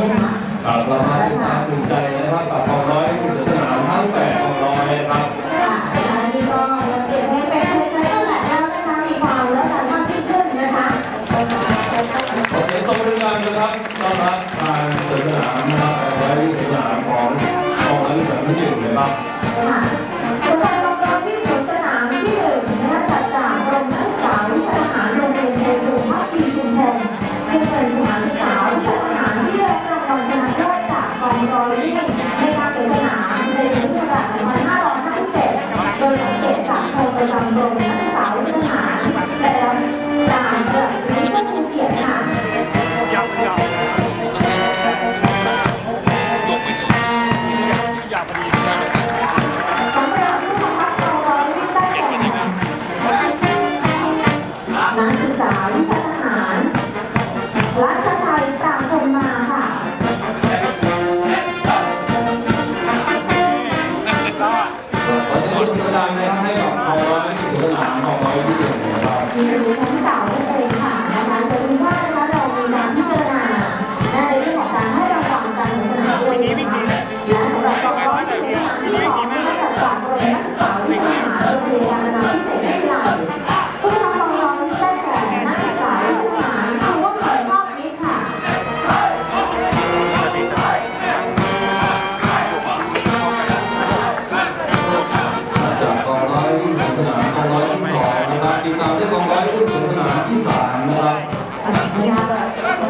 นะคะครับเรามาติดตามตื่นใจนะครับกับกองร้อยผู้สนามทั้งแปดกองร้อยนะครับค่ะนะคะนี่ก็ยังเก็บไว้เป็นเคยใช้ก็แหละแล้วนะคะ มีความรักกันมากยิ่งขึ้นนะคะขอเสียงตบมือดังนะครับต้อนรับทางสนามนะครับกองร้อยผู้สนามของกองร้อยผู้สนามที่หนึ่งนะครับค่ะ รมนักศึกษาวิทยาศาสตร์แล้ยรติบผู้สัมผัสต่ยวิ่งก่นักศึกษาวิชาทหารรัฐชัยตามคมมา กิจกรรมที่กองร้อยรุ่นสงนามที่สามนะครับ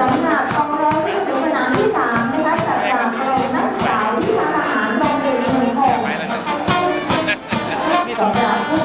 สำหรับกองร้อยรุ่นสงสนามที่สามนะคะจัดจากกรมนักศึกษาวิชาทหารกองเรืนหนึ่งหกสำหรับผู้